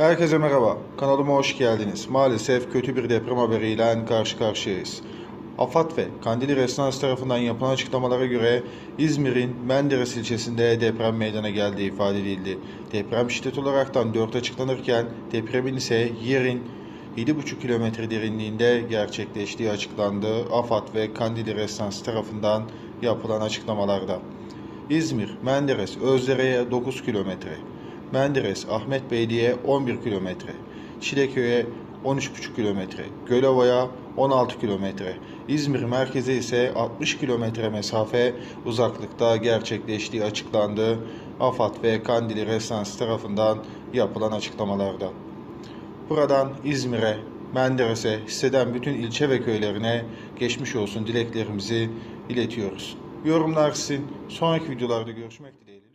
Herkese merhaba. Kanalıma hoş geldiniz. Maalesef kötü bir deprem haberiyle karşı karşıyayız. AFAD ve Kandili Restorans tarafından yapılan açıklamalara göre İzmir'in Menderes ilçesinde deprem meydana geldiği ifade edildi. Deprem şiddet olaraktan 4 açıklanırken depremin ise yerin 7,5 kilometre derinliğinde gerçekleştiği açıklandı. AFAD ve Kandili Restorans tarafından yapılan açıklamalarda. İzmir, Menderes, Özdere'ye 9 kilometre, Menderes, Ahmet Beyli'ye 11 kilometre, Çileköy'e 13,5 kilometre, Gölova'ya 16 kilometre, İzmir merkeze ise 60 kilometre mesafe uzaklıkta gerçekleştiği açıklandı. AFAD ve Kandili Resans tarafından yapılan açıklamalarda. Buradan İzmir'e, Menderes'e, hisseden bütün ilçe ve köylerine geçmiş olsun dileklerimizi iletiyoruz. Yorumlar sizin. Sonraki videolarda görüşmek dileğiyle.